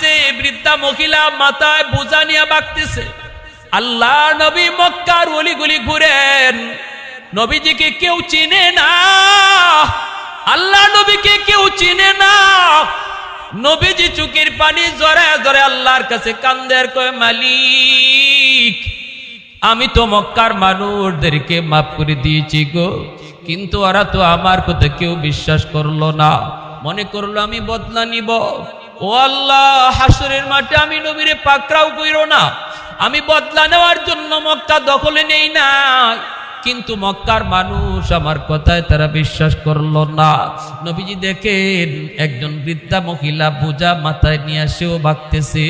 বাঁকতেছে বৃদ্ধা মহিলা মাথায় বোঝা নিয়ে বাঁকতেছে আল্লাহ নবী মক্কার অলিগুলি ঘুরেন। নবীজিকে কেউ চিনে না। আল্লাহ নবীকে কেউ চিনে না। নবীজি চুকের পানি জরে জরে আল্লাহর কাছে কান্দের কয়, মালিক, আমি তো মক্কার মানুষদেরকে মাফ করে দিয়েছি গো। কিন্তু ওরা তো আমার কথা কেউ বিশ্বাস করল না। মনে করল আমি বদলা নিব। ও আল্লাহ, হাসরের মাঠে আমি নবীরে পাকড়াও কইরো না। আমি বদলা নেওয়ার জন্য মক্কা দখলে নেই না। কিন্তু মক্কার মানুষ আমার কথায় তারা বিশ্বাস করল না। নবীজি দেখেন, একজন বৃদ্ধা মহিলা বোঝা মাথায় নিয়ে আসেও ভাগতেছে।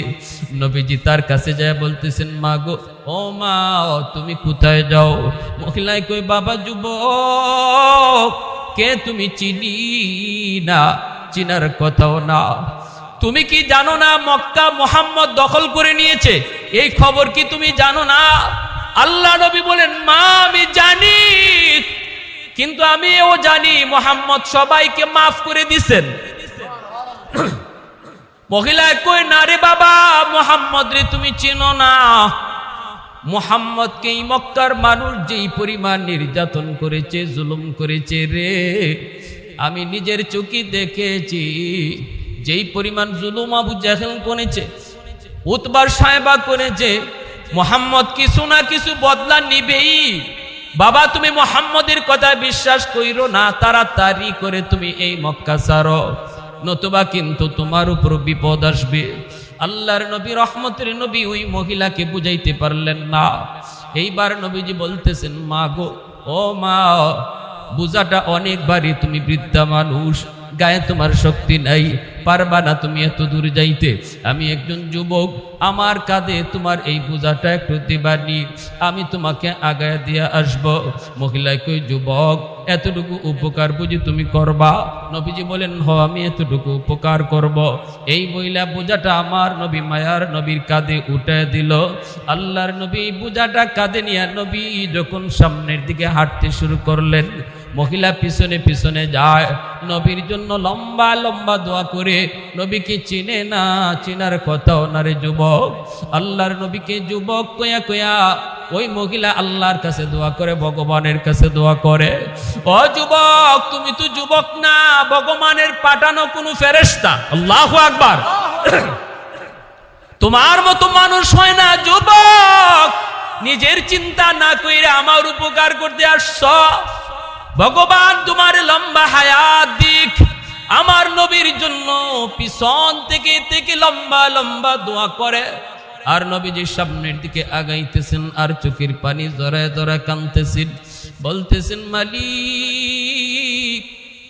নবীজি তার কাছে যায় বলতেছেন, মা গো, ও মা, তুমি কোথায় যাও? মহিলায় কই বাবা যুব কে তুমি চিনি না? চিনার কথাও না। তুমি কি জানো না মক্কা মোহাম্মদ দখল করে নিয়েছে? এই খবর কি তুমি জানো না? আল্লাহ নবী বলেন, মা, আমি জানি। কিন্তু আমি এও জানি, মোহাম্মদ সবাইকে মাফ করে দিছেন। মহিলায় কই, না রে বাবা, মোহাম্মদ রে, তুমি চিনো না। মোহাম্মদকে এই মক্কার মানুষ যেই পরিমাণ নির্যাতন করেছে, জুলুম করেছে রে, আমি নিজের চোখে দেখেছি। যেই পরিমাণ জুলুম আবু জাহেল করেছে, উতবার সাহেবা করেছে, মোহাম্মদ কিছু না কিছু বদলা নিবেই। বাবা, তুমি মোহাম্মদের কথা বিশ্বাস কইরো না, তাড়াতাড়ি করে তুমি এই মক্কা সারো নতুবা কিন্তু তোমার উপর বিপদ আসবে। আল্লাহর নবী, রহমতের নবী ওই মহিলাকে বুঝাইতে পারলেন না। এইবার নবীজি বলতেছেন, মা গো, ও মা, বুঝাটা অনেকবারই তুমি বৃদ্ধা মানুষ। গায়ে তোমার শক্তি নাই, পারবা না তুমি এত দূর যাইতে। আমি একজন যুবক, আমার কাঁধে তোমার এই বোঝাটা একটু দিবানি। আমি তোমাকে আগায় দিয়ে আসব। মহিলায় কই, যুবক, এতটুকু উপকার বুঝি তুমি করবা? নবীজি বলেন, হ, আমি এতটুকু উপকার করব। এই মহিলা বোঝাটা আমার নবী মায়ার নবীর কাঁধে উঠে দিল। আল্লাহর নবী বোঝাটা কাঁধে নিয়ে নবী যখন সামনের দিকে হাঁটতে শুরু করলেন মহিলা পিছনে পিছনে যায়। নবীর জন্য লম্বা লম্বা দোয়া করে। নবীকে চিনে না, চিনার কথাও না রে যুবক। আল্লাহর নবীকে যুবক কয়া কয়া ওই মহিলা আল্লাহর কাছে দোয়া করে, ভগবানের কাছে দোয়া করে। ও যুবক, তুমি তো যুবক না, ভগবানের পাঠানো কোনো ফেরেস্তা আল্লাহ আকবার। তোমার মতো মানুষ হয় না যুবক। নিজের চিন্তা না কইরে আমার উপকার করতে আসছ। ভগবান, তোমার লম্বা হায়াত দিক। আমার নবীর জন্য পিছন থেকে থেকে লম্বা লম্বা দোয়া করে। আর নবীজি সামনের দিকে আগাইতেছেন, আর চোখের পানি জড়ায় জড়ায় কানতেছেন। বলতেছেন, মালিক,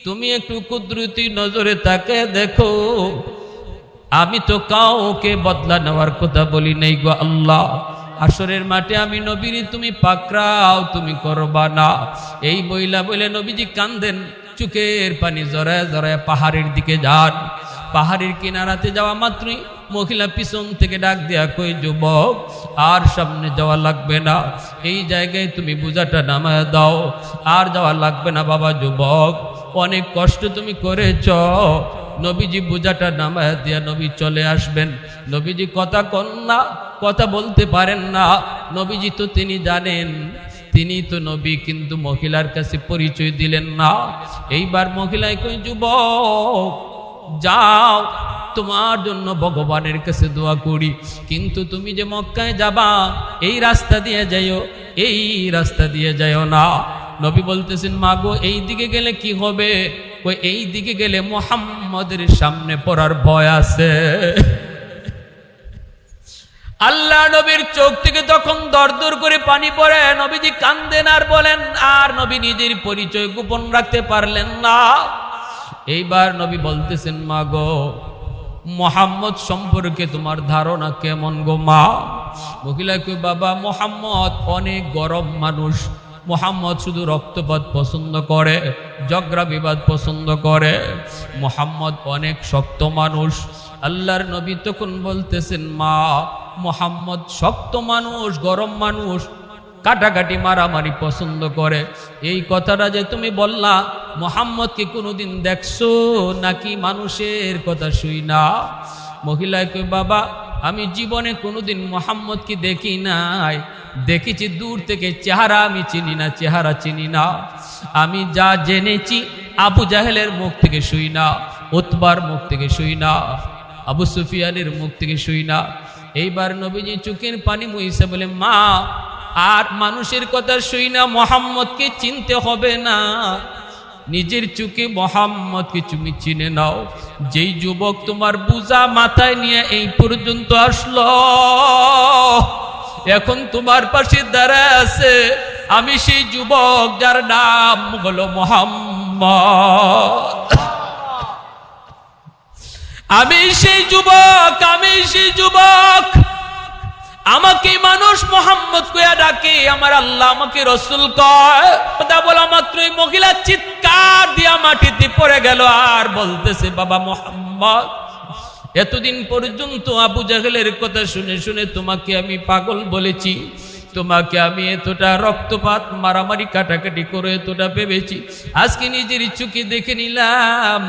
তুমি একটু কুদরতি নজরে তাকে দেখো। আমি তো কাউকে বদলা নেওয়ার কথা বলি নাই গো আল্লাহ। আসরের মাঠে আমি, নবীর, তুমি পাকড়াও, তুমি করবা না। এই বইলা বলে নবীজি কান্দেন, চুকের পানি জরায় জরায় পাহাড়ের দিকে যান। পাহাড়ের কিনারাতে যাওয়া মাত্রই মহিলা পিছন থেকে ডাক দেয়া, কই যুবক, আর সামনে যাওয়া লাগবে না। এই জায়গায় তুমি বোঝাটা নামায় দাও। আর যাওয়া লাগবে না, বাবা যুবক, অনেক কষ্ট তুমি করেছ। নবীজি বোঝাটা নামায় দিয়া নবী চলে আসবেন। নবীজি কথা কন না, কথা বলতে পারেন না। নবীজি তো তিনি জানেন, তিনি তো নবী, কিন্তু মহিলার কাছে পরিচয় দিলেন না। এইবার মহিলায় কই, যুবক, যাও। তোমার জন্য ভগবানের কাছে দোয়া করি। কিন্তু তুমি যে মক্কায় যাবা, এই রাস্তা দিয়ে যাইও, এই রাস্তা দিয়ে যাইও না। নবী বলতেছেন, মাগো, এই দিকে গেলে কি হবে? ওই এই দিকে গেলে মোহাম্মদের সামনে পড়ার ভয় আছে। আল্লাহ নবীর চোখ থেকে তখন দরদর করে পানি পড়ে, নবীজি কান্দেন আর বলেন, আর নবী নিজের পরিচয় গোপন রাখতে পারলেন না। এইবার নবী বলতেছেন মা গো মোহাম্মদ সম্পর্কে তোমার ধারণা কেমন গো মা? মহিলা কই, বাবা, মোহাম্মদ অনেক গরম মানুষ। মোহাম্মদ শুধু রক্তপাত পছন্দ করে, জগরা বিবাদ পছন্দ করে। মোহাম্মদ অনেক শক্ত মানুষ। আল্লাহর নবী তখন বলতেছেন, মা, মোহাম্মদ শক্ত মানুষ, গরম মানুষ। কাটাকাটি মারামারি পছন্দ করে। এই কথাটা যে তুমি বললা, মোহাম্মদকে কোনোদিন দেখছ নাকি মানুষের কথা শুই না? মহিলায় কই বাবা, আমি জীবনে কোনোদিন মোহাম্মদকে দেখি নাই। দেখেছি দূর থেকে চেহারা, আমি চিনি না, চেহারা চিনি না। আমি যা জেনেছি আবু জাহেলের মুখ থেকে শুই না, উতবার মুখ থেকে শুই না, আবু সুফিয়ানের মুখ থেকে শুই না। এইবার নবীজি চোখের পানি মুইসে বলে, মা আর মানুষের কথা শুই না, মোহাম্মদকে চিনতে হবে না। নিজের চোখে মোহাম্মদকে তুমি চিনে নাও। যেই যুবক তোমার বুজা মাথায় নিয়ে এই পর্যন্ত আসলো, এখন তোমার পাশে দাঁড়ায় আছে। আমি সেই যুবক যার নাম হলো মোহাম্মদ। আমি সেই যুবক, আমি সেই যুবক। আমাকে মানুষ মোহাম্মদ কয়া ডাকে, আমার আল্লাহ আমাকে রসুল কথা বলা মাত্রই মহিলা চিৎকার দিয়া মাটিতে পড়ে গেল, আর বলতেছে, বাবা মোহাম্মদ, এতদিন পর্যন্ত আবু জাহেলের কথা শুনে শুনে তোমাকে আমি পাগল বলেছি। তোমাকে আমি এতটা রক্তপাত, মারামারি কাটাকাটি করে এতটা ভেবেছি। আজকে নিজের চোখে দেখে নিলাম,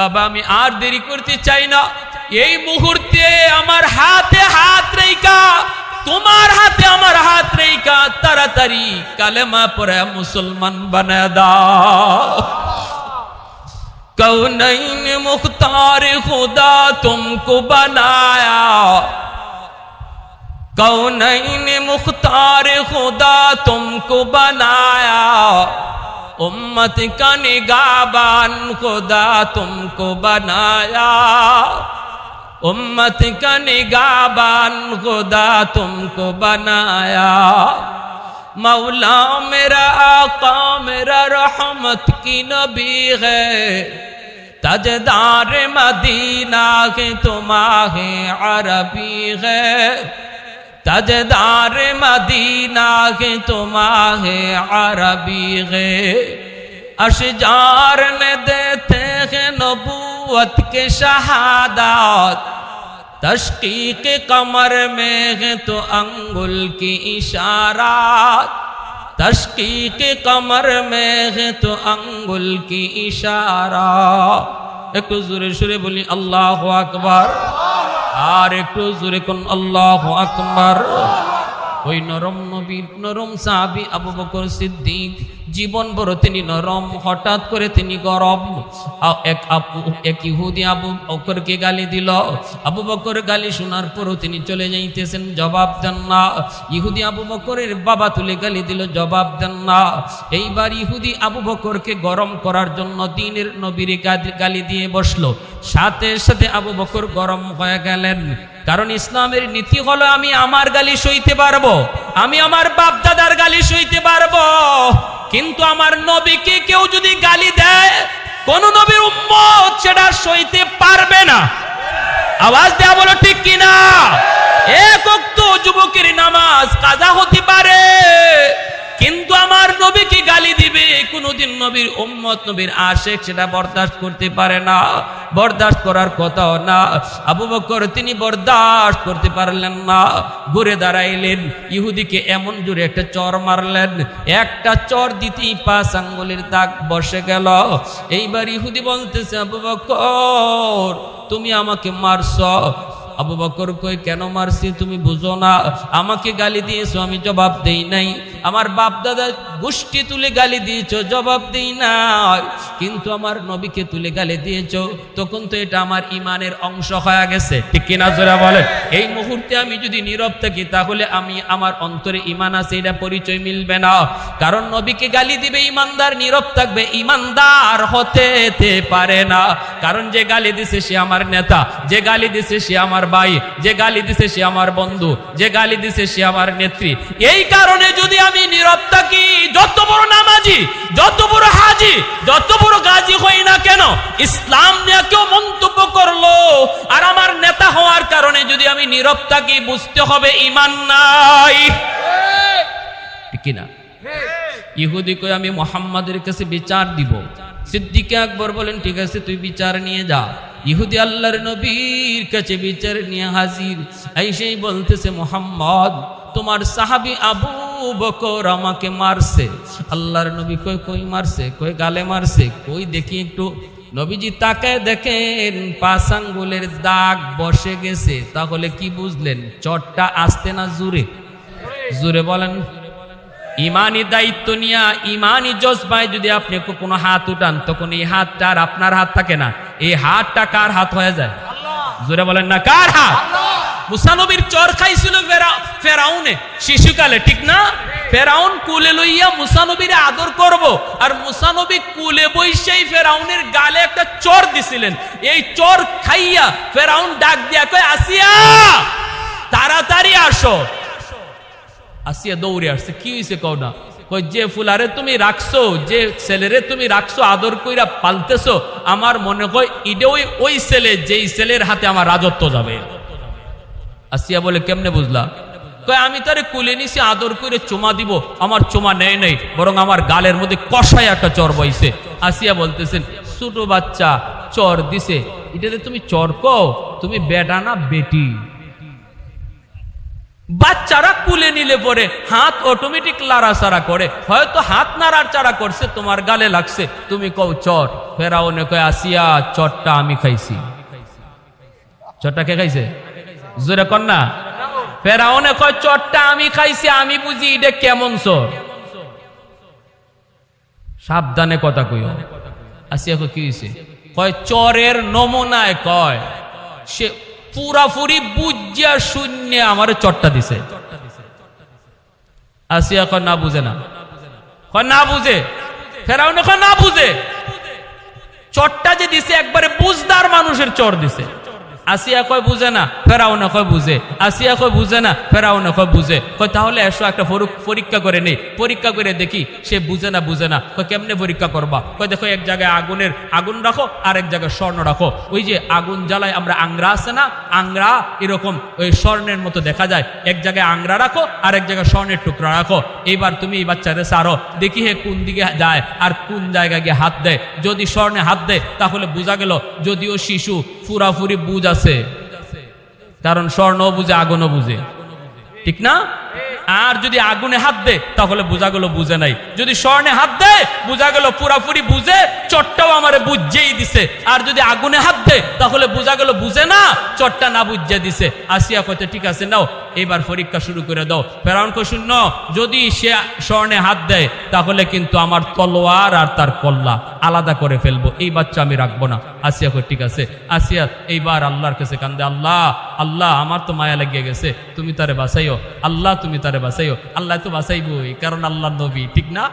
বাবা আমি আর দেরি করতে চাই না। এই মুহূর্তে আমার হাতে হাত রেখা، তোমার হাতে আমার হাত রেখা، তাড়াতাড়ি কালেমা পরে মুসলমান বানা দাও। کونین مختار خدا تم کو بنایا کونین مختار خدا تم کو بنایا امت کا نگاہ خدا تم کو بنایا امت کا نگاہ بان خدا تم کو بنایا۔ مولا میرا آقا، میرا رحمت کی نبی ہے۔ تجدار مدینہ کے تماہ عربی ہے۔ تجدار مدینہ کے تماہ عربی ہے۔ اشجار میں دیتے ہیں نبوت کے شہادات۔ تشقیق کمر میں ہیں تو انگل کی اشارات۔ تشقیق کمر میں ہیں تو انگل کی اشارات۔ ایک زور شرے بولی اللہ اکبر۔ আর ایک জোরে کن، اللہ اکبر۔ کوئی نرم نبی، نرم صحابی ابو بکر صدیق۔ জীবন বড় তিনি নরম, হঠাৎ করে তিনি গরম। এক আপু, এক ইহুদি আবু বকরকে গালি দিল। আবু বকর গালি শোনার পরও তিনি চলে যাইতেছেন, জবাব দেন না। ইহুদি আবু বকরের বাবা তুলে গালি দিল, জবাব দেন না। এইবার ইহুদি আবু বকরকে গরম করার জন্য দিনের নবীর গালি দিয়ে বসল। সাথে সাথে আবু বকর গরম হয়ে গেলেন। কারণ ইসলামের নীতি হলো, আমি আমার গালি সইতে পারব, আমি আমার বাপ দাদার গালি সইতে পারব। কিন্তু আমার নবীকে কেউ যদি গালি দেয়, কোন নবীর উম্মত সেটা সইতে পারবে না। আওয়াজ দেয়া বলো ঠিক কিনা? এক যুবকের নামাজ কাজা হতে পারে। কিন্তু আমার নবীকে গালি দিবে, কোনোদিন নবীর উম্মত, নবীর আশেক সেটা বরদাস্ত করতে পারে না, বরদাস্ত করার কথাও না। আবু বকর, তিনি বরদাস্ত করতে পারলেন না। ঘুরে দাঁড়াইলেন, ইহুদিকে এমন জোরে একটা চর মারলেন, একটা চর দিতেই পাঁচ আঙ্গুলের দাগ বসে গেল। এইবার ইহুদি বলতেছে, আবু বকর, তুমি আমাকে মারছ আবু বকর কই, কেন মারছি তুমি বুঝো না? আমাকে গালি দিয়েছ, আমি জবাব দেই নাই। আমার বাপ দাদা গোষ্ঠী তুলে গালি দিয়েছ, জবাব দেই না কিন্তু আমার নবীকে তুলে গালি দিয়েছ, তখন তো এটা আমার ইমানের অংশ হয়ে গেছে। ঠিক কিনা জোরা বলেন? এই মুহূর্তে আমি যদি নীরব থাকি, তাহলে আমি আমার অন্তরে ইমান আছে, এটা পরিচয় মিলবে না। কারণ নবীকে গালি দিবে ইমানদার নীরব থাকবে ইমানদার হতে পারে না। কারণ যে গালি দিছে সে আমার নেতা, যে গালি দিছে সে আমার ভাই, যে গালি দিছে সে আমার বন্ধু, যে গালি দিছে সে আমার নেত্রী। এই কারণে যদি আমি নীরব থাকি, যত বড় নামাজি, যত বড় হাজি, যত বড় গাজী হই না কেন, ইসলাম নিয়ে কেউ মন্তব্য করল। আর আমার নেতা হওয়ার কারণে যদি আমি নীরব থাকি, বুঝতে হবে ইমান নাই। কিনা? ইহুদি কই, আমি মোহাম্মদের কাছে বিচার দিব। সিদ্দিকে আকবর বলেন, ঠিক আছে, তুই বিচার নিয়ে যা। ইহুদি আল্লাহর নবীর কাছে বিচার নিয়ে হাজির। এই সেই বলতেছে, মোহাম্মদ, তোমার সাহাবি আবু বকর আমাকে মারছে। আল্লাহর নবী কই কই মারছে? কই গালে মারছে? কই দেখি একটু। নবীজি তাকে দেখেন, পাঁচ আঙ্গুলের দাগ বসে গেছে। তাহলে কি বুঝলেন? চটটা আসতে না জুড়ে জুরে বলেন। ইমানি দায়িত্ব নিয়া, ইমানি জজবায় যদি আপনি কোনো হাত উঠান, তখন এই হাতটা আর আপনার হাত থাকে না। এই হাতটা কার হাত হয়ে যায়? জোরে বলেন না, কার হাত? মুসানবীর চর খাইছিল ফেরা- ফেরাউনে। শিশুকালে, ঠিক না? ফেরাউন কুলে লইয়া মুসানবীর আদর করব। আর মুসানবী কুলে বৈশাই ফেরাউনের গালে একটা চর দিছিলেন। এই চর খাইয়া ফেরাউন ডাক দিয়া কয়, আসিয়া, তাড়াতাড়ি আসো। আসিয়া দৌড়ে আসছে। কি হয়েছে কও না? যে ফুলারে তুমি রাখছো, যে ছেলেরে তুমি রাখছো, আদর কইরা পালতেছো, আমার মনে হয় ইডে ওই ছেলে, যেই ছেলের হাতে আমার রাজত্ব যাবে। আসিয়া বলে, কেমনে বুঝলা? আমি তারে কুলে নিছি, আদর করে চুমা দিব, আমার চুমা নেয় নেই, বরং আমার গালের মধ্যে কষায় একটা চর বইছে। আসিয়া বলতেছেন, ছোট বাচ্চা, চর দিছে। এটাতে তুমি চর কও, তুমি বেটা না বেটি? বাচ্চারা কুলে নিলে পরে হাত অটোমেটিক লাড়াচাড়া করে। হয়তো হাত নাড়াচাড়া করছে, তোমার গালে লাগছে। তুমি কও চর ফেরাউনে কয়, আসিয়া চরটা আমি খাইছি। চরটা কে খাইছে? জোরে না। ফেরাউনে কয় চরটা আমি খাইছি, আমি বুঝি এটা কেমন চর? সাবধানে কথা কইও। আসিয়া কি হয়েছে কয়, চরের নমুনায় কয়, সে পুরাপুরি বুঝিয়া শূন্য আমার চট্টা দিছে। আসিয়া এখন না বুঝে না। না বুঝে। ফেরাউন না বুঝে। চটটা যে দিছে, একবারে বুঝদার মানুষের চর দিছে। আসিয়া কয় বুঝে না ফেরাউনে কয় বুঝে। আসিয়া কয় বুঝে না ফেরাউনে কয় বুঝে। কয়, তাহলে এসো একটা পরীক্ষা করে নেই। পরীক্ষা করে দেখি সে বুঝে না বুঝে না। কয়, কেমনে পরীক্ষা করবা? কয়, দেখো, এক জায়গায় আগুনের, আগুন রাখো, আর এক জায়গায় স্বর্ণ রাখো। ওই যে আগুন জ্বালায় আমরা আংরা আছে না, আংরা এরকম ওই স্বর্ণের মতো দেখা যায়। এক জায়গায় আংরা রাখো, আর এক জায়গায় স্বর্ণের টুকরা রাখো। এইবার তুমি এই বাচ্চারে সারো। দেখি হে কোন দিকে যায়, আর কোন জায়গায় গিয়ে হাত দেয়। যদি স্বর্ণে হাত দেয়, তাহলে বোঝা গেল, যদিও শিশু ফুরাফুরি বুঝ আছে। কারণ স্বর্ণ বুঝে আগুনও বুঝে। ঠিক না? আর যদি আগুনে হাত দে, তাহলে বোঝা গেল বুঝে নাই। যদি স্বর্ণে হাত দে বোঝা গেল পুরাপুরি বুঝে, চটটাও আমারে বুঝেই দিছে। আর যদি আগুনে হাত দে, তাহলে বোঝা গেল বুঝে না, চটটা না বুঝে দিছে। আসিয়া কইতে, ঠিক আছে, নাও এবার পরীক্ষা শুরু করে দাও। ফেরাউন কো শূন্য যদি সে স্বর্ণে হাত দেয়, তাহলে কিন্তু আমার তলোয়ার আর তার কল্লা আলাদা করে ফেলব। এই বাচ্চা আমি রাখব না। আসিয়া কই, ঠিক আছে। আসিয়া এইবার আল্লাহর কাছে কান্দে, আল্লাহ আল্লাহ, আমার তো মায়া লাগিয়ে গেছে, তুমি তারে বাঁচাইও। আল্লাহ, তুমি তারে বাঁচাইও। আল্লাহ তো বাঁচাইবই, কারণ আল্লাহ নবী, ঠিক না?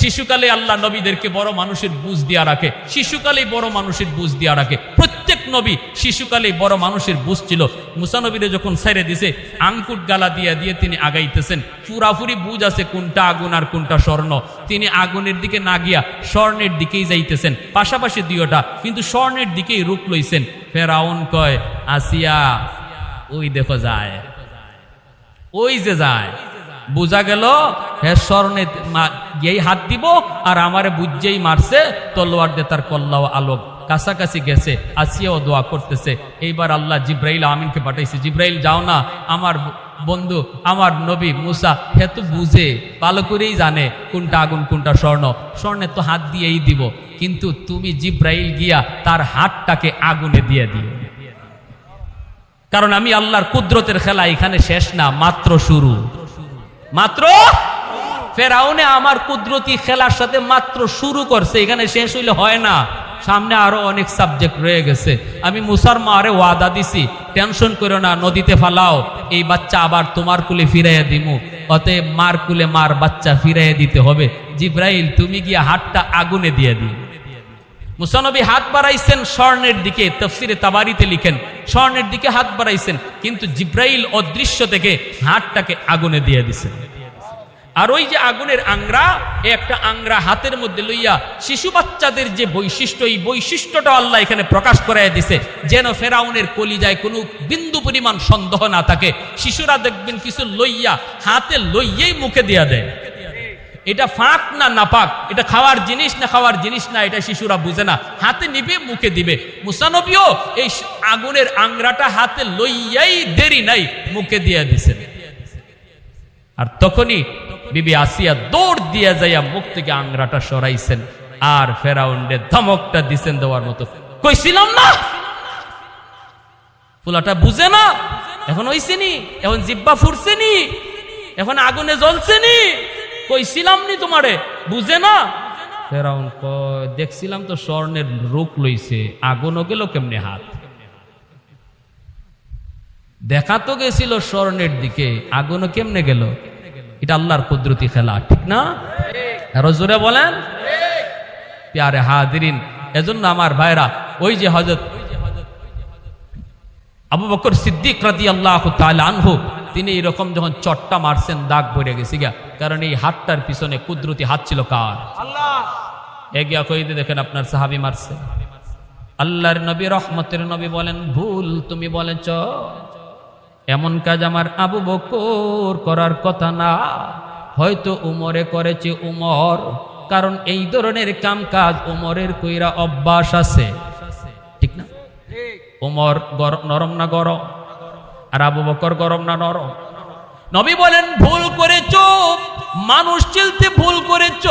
শিশুকালে আল্লাহ নবীদেরকে বড় মানুষের বুঝ দিয়া রাখে, শিশুকালেই বড় মানুষের বুঝ দিয়া রাখে। প্রত্যেক নবী শিশুকালেই বড় মানুষের বুঝ ছিল। মুসানবীরে যখন ছেড়ে দিছে আঙ্কুট গালা দিয়া দিয়ে তিনি আগাইতেছেন। পুরাপুরি বুঝ আছে কোনটা আগুন আর কোনটা স্বর্ণ। তিনি আগুনের দিকে না গিয়া স্বর্ণের দিকেই যাইতেছেন, পাশাপাশি দুইটা। কিন্তু স্বর্ণের দিকেই রূপ লইছেন। ফেরাউন কয়, আসিয়া, ওই দেখো যায়। ওই যে যায়। বোঝা গেল হ্যাঁ স্মরণে গিয়েই হাত দিব আর আমারে বুঝেই মারছে, তলোয়ার দিয়ে তার কল্লাও আলোক। কাছাকাছি গেছে, আসিয়াও দোয়া করতেছে। এইবার আল্লাহ জিব্রাইল আমিনকে পাঠাইছে, জিব্রাইল, যাও না, আমার বন্ধু, আমার নবী মুসা, হে তো বুঝে, ভালো করেই জানে কোনটা আগুন, কোনটা স্বর্ণ। স্বর্ণে তো হাত দিয়েই দিব, কিন্তু তুমি জিব্রাইল গিয়া তার হাতটাকে আগুনে দিয়ে দিও। কারণ আমি আল্লাহর কুদরতের খেলা এখানে শেষ না, মাত্র শুরু। মাত্র? ফেরাউনে আমার কুদরতি খেলার সাথে মাত্র শুরু করছে, এখানে শেষ হইলে হয় না। সামনে আরও অনেক সাবজেক্ট রয়ে গেছে। আমি মুসার মারে ওয়াদা দিছি, টেনশন করো না, নদীতে ফালাও, এই বাচ্চা আবার তোমার কুলে ফিরাইয়া দিমু। অতএব মার কুলে মার বাচ্চা ফিরাইয়া দিতে হবে। জিব্রাইল, তুমি গিয়ে হাতটা আগুনে দিয়ে দিও। মুসানবী হাত বাড়াইছেন স্বর্ণের দিকে, তফসিরে তাবারিতে লিখেন, স্বর্ণের দিকে হাত বাড়াইছেন, কিন্তু জিব্রাইল অদৃশ্য থেকে হাতটাকে আগুনে দিয়ে দিছেন আর ওই যে আগুনের আংরা, এ একটা আংরা হাতের মধ্যে লইয়া শিশু বাচ্চাদের যে বৈশিষ্ট্য, এই বৈশিষ্ট্যটা আল্লাহ এখানে প্রকাশ করাই দিছে, যেন ফেরাউনের কলিজায় কোনো বিন্দু পরিমাণ সন্দেহ না থাকে, শিশুরা দেখবেন কিছু লইয়া, হাতে লইয়েই মুখে দেয়া দেয়। এটা ফাঁক না নাপাক? এটা খাওয়ার জিনিস না খাওয়ার জিনিস না, এটা শিশুরা বুঝে না। হাতে নিবে, মুখে দিবে। মুসানবীও এই আগুনের আংরাটা হাতে লইয়াই দেরি নাই, মুখে দিয়ে দিছেন আর তখনই বিবি আসিয়া দৌড় দিয়া যাইয়া মুখ থেকে আংরাটা সরাইছেন, আর ফেরাউন্ডে ধমকটা দিছেন দেওয়ার মতো। কইছিলাম না? ফুলাটা বুঝে না? এখন হইছেনি এখন জিব্বা ফুরছেনি এখন আগুনে জ্বলছেনি কইছিলাম নি তোমারে? বুঝে না? ফেরাউন কয়, দেখছিলাম তো স্বর্ণের রোগ লইছে, আগুনও গেল কেমনে হাত? দেখা তো গেছিল স্বর্ণের দিকে, আগুনও কেমনে গেল? এটা আল্লাহর কুদরতি খেলা, ঠিক না? আরও জোরে বলেন। প্যারে হাদিরিন এজন্য আমার ভাইরা, ওই যে হজরত আবু বকর সিদ্দিক রাদি আল্লাহ আনহু তিনি এরকম যখন চট্টা মারছেন দাগ ভরে গেছে গিয়া। কারণ এই হাতটার পিছনে কুদরতি হাত ছিল কার? এগিয়া কইতে দেখেন আপনার সাহাবি মারছে। আল্লাহর নবী রহমতের নবী বলেন ভুল তুমি বলেছ। এমন কাজ আমার আবু বকর করার কথা না। হয়তো উমরে করেছে উমর। কারণ এই ধরনের কাম কাজ উমরের কইরা অভ্যাস আছে। ঠিক না? উমর নরম না গরম? আর আবু বকর গরম না নরম। নবী বলেন, ভুল করেছ, মানুষ চিলতে ভুল করেছ।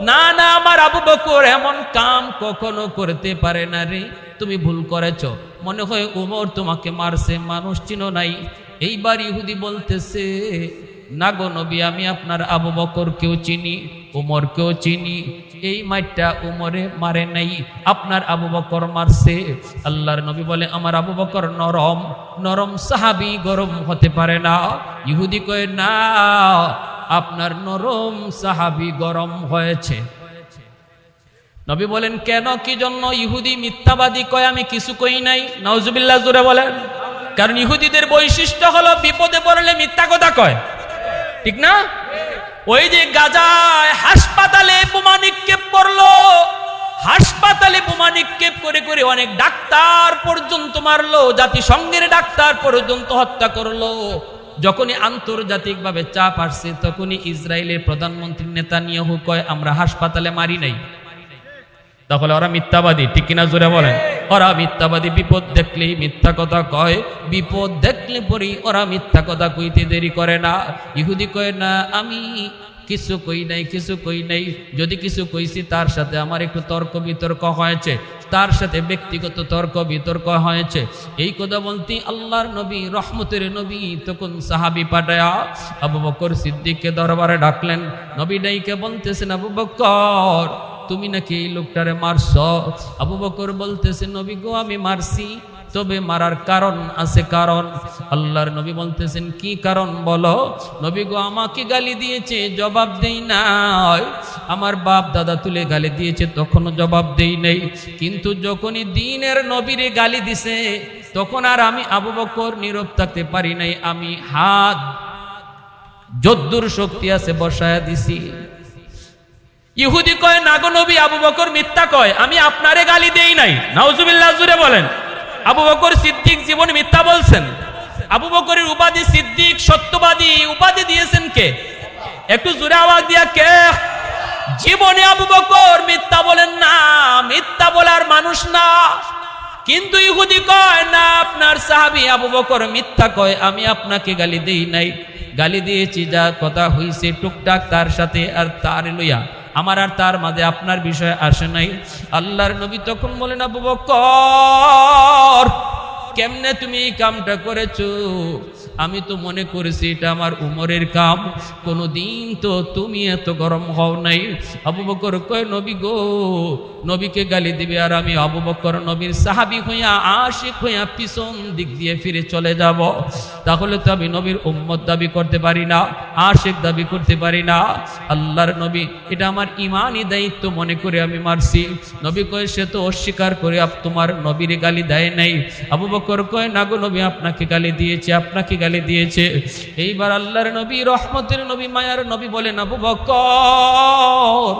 না না, আমার আবু বকর এমন কাম কখনো করতে পারে না রে। তুমি ভুল করেছ। মনে হয় উমর তোমাকে মারছে, মানুষ চিনো নাই। এইবার ইহুদি বলতেছে না গো নবী, আমি আপনার আবু বকর কেউ চিনি উমর কেউ চিনি। এই মাইটটা উমরে মারে নাই, আপনার আবু বকর মারছে। আল্লাহর নবী বলে, আমার আবু বকর নরম নরম সাহাবি গরম হতে পারে না। ইহুদি কয়ে, না, আপনার নরম সাহাবি গরম হয়েছে। নবী বলেন, কেন? কি জন্য ইহুদি মিথ্যাবাদী কয়? আমি কিছু কই নাই। নওজুবিল্লাহ জুড়ে বলেন, কারণ ইহুদিদের বৈশিষ্ট্য হলো, বিপদে পড়লে মিথ্যা কথা কয়। ঠিক না? ওই যে গাজায় হাসপাতালে বোমা নিক্ষেপ করল। হাসপাতালে বোমা নিক্ষেপ করে করে অনেক ডাক্তার পর্যন্ত মারলো, জাতিসংঘের ডাক্তার পর্যন্ত হত্যা করল। যখনই আন্তর্জাতিকভাবে চাপ আসছে, তখনই ইসরায়েলের প্রধানমন্ত্রী নেতা নিয়ে কয়, আমরা হাসপাতালে মারি নাই। তাহলে ওরা মিথ্যাবাদী, ঠিক কিনা জোরে বলেন? ওরা মিথ্যাবাদী, বিপদ দেখলেই মিথ্যা কথা কয়। বিপদ দেখলে পরেই ওরা মিথ্যা কথা কইতে দেরি করে না। ইহুদি কয়, না, আমি কিছু কই নাই, কিছু কই নাই। যদি কিছু কইছি, তার সাথে আমার একটু তর্ক বিতর্ক হয়েছে। তার সাথে ব্যক্তিগত তর্ক বিতর্ক হয়েছে। এই কথা বলতে আল্লাহর নবী, রহমতের নবী তখন সাহাবি পাঠায়া আবু বকর সিদ্দিককে দরবারে ডাকলেন। নবী ডাইকে বলতেছেন, আবু বকর তুমি নাকি এই লোকটারে মারছ? আবু বকর বলতেছে, নবী গো, আমি মারছি। তবে মারার কারণ আছে কারণ। আল্লাহর নবী বলতেছেন, কি কারণ বলো? নবী গো, আমাকে গালি দিয়েছে, জবাব দেই নাই। আমার বাপ দাদা তুলে গালি দিয়েছে, তখনও জবাব দেই নাই। কিন্তু যখনই দিনের নবীরে গালি দিছে, তখন আর আমি আবু বকর নীরব থাকতে পারি নাই। আমি হাত, যদ্দুর শক্তি আছে, বসায়া দিছি। ইহুদি কয়, নাগো নবী, আবু বকর মিথ্যা কয়। আমি আপনারে গালি দেই নাই। নাউজুবিল্লাহ জুড়ে বলেন। আবু বকর সিদ্দিক জীবনে মিথ্যা বলছেন। আবু বকরের উপাধি সিদ্দিক, সত্যবাদী উপাধি দিয়েছেন কে? একটু জোরে আওয়াজ দিয়া কে? জীবনে আবু বকর মিথ্যা বলেন না, মিথ্যা বলার মানুষ না। কিন্তু ইহুদি কয়, না, আপনার সাহাবি আবু বকর মিথ্যা কয়, আমি আপনাকে গালি দেই নাই। গালি দিয়েছি, যা কথা হইছে টুকটাক তার সাথে আর তার লইয়া। আমার আর তার মাঝে আপনার বিষয় আসে নাই। আল্লাহর নবী তখন বলেন, আবু বকর কেমনে তুমি এই কামটা করেছ? আমি তো মনে করেছি এটা আমার উমরের কাম। কোনো দিন তো তুমি এত গরম হও নাই। আবু বকর কয়, নবী গো, নবীকে গালি দিবে আর আমি আবু বকর নবীর সাহাবি হইয়া, আশিক হইয়া পিছন দিক দিয়ে ফিরে চলে যাব। তাহলে তো আমি নবীর উম্মত দাবি করতে পারি না, আশিক দাবি করতে পারি না। আল্লাহর নবী, এটা আমার ইমানই দায়িত্ব মনে করে আমি মারছি। নবী কয়, সে তো অস্বীকার করে তোমার নবীর গালি দেয় নাই। আবু বকর কয়, না গো নবী, আপনাকে গালি দিয়েছে, আপনাকে গালি দিয়েছে। এইবার আল্লাহর নবী রহমতের নবী মায়ার নবী বলে আবু বকর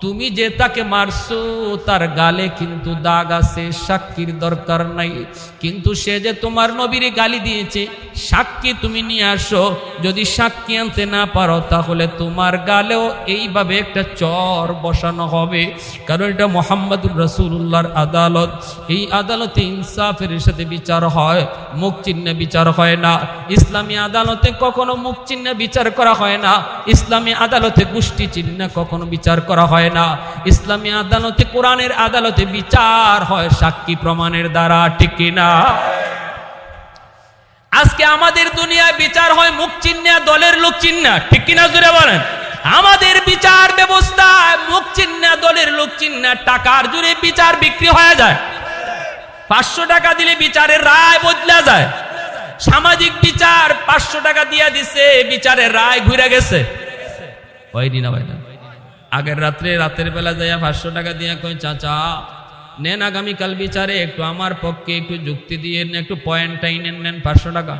তুমি যে তাকে মারছো, তার গালে কিন্তু দাগ আছে, সাক্ষীর দরকার নাই। কিন্তু সে যে তোমার নবীর গালি দিয়েছে, সাক্ষী তুমি নিয়ে আসো। যদি সাক্ষী আনতে না পারো, তাহলে তোমার গালেও এইভাবে একটা চর বসানো হবে। কারণ এটা মোহাম্মদুর রসুল্লাহর আদালত। এই আদালতে ইনসাফের সাথে বিচার হয়, মুখ চিহ্নে বিচার হয় না। ইসলামী আদালতে কখনো মুখ চিহ্নে বিচার করা হয় না। ইসলামী আদালতে গোষ্ঠী চিহ্নে কখনো বিচার করা হয় হয় না। ইসলামী আদালতে, কোরআনের আদালতে বিচার হয়, সাক্ষী প্রমাণের দ্বারা, ঠিক কিনা আজকে আমাদের দুনিয়ায় বিচার হয় মুখ চিহ্না দলের লোক চিহ্না ঠিক কিনা জুড়ে বলেন? আমাদের বিচার ব্যবস্থায় মুখ চিহ্না দলের লোক চিহ্না টাকার জুড়ে বিচার বিক্রি হয়ে যায়। পাঁচশো টাকা দিলে বিচারের রায় বদলা যায়। সামাজিক বিচার পাঁচশো টাকা দিয়া দিছে, বিচারের রায় ঘুরে গেছে। হয়নি না ভাই না আগের রাত্রে, রাতের বেলা যাইয়া পাঁচশো টাকা দিয়া কই চাচা, নেন আগামীকাল বিচারে, একটু আমার পক্ষে একটু যুক্তি দিয়ে একটু পয়েন্টটাই নেন নেন পাঁচশো টাকা।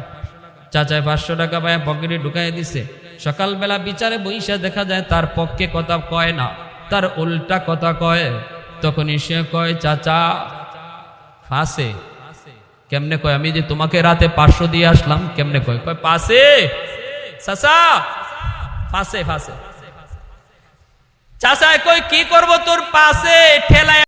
চাচায় পাঁচশো টাকা পায় পকেটে ঢুকাই দিছে। সকালবেলা বিচারে বইসা দেখা যায় তার পক্ষে কথা কয় না, তার উল্টা কথা কয়। তখনই সে কয়, চাচা ফাঁসে কেমনে কয়, আমি যে তোমাকে রাতে পাঁচশো দিয়ে আসলাম, কেমনে কয়? কয় পাশে চাচা ফাঁসে ফাঁসে চাচায় কই কি করব তোর পাশে? ঠেলায়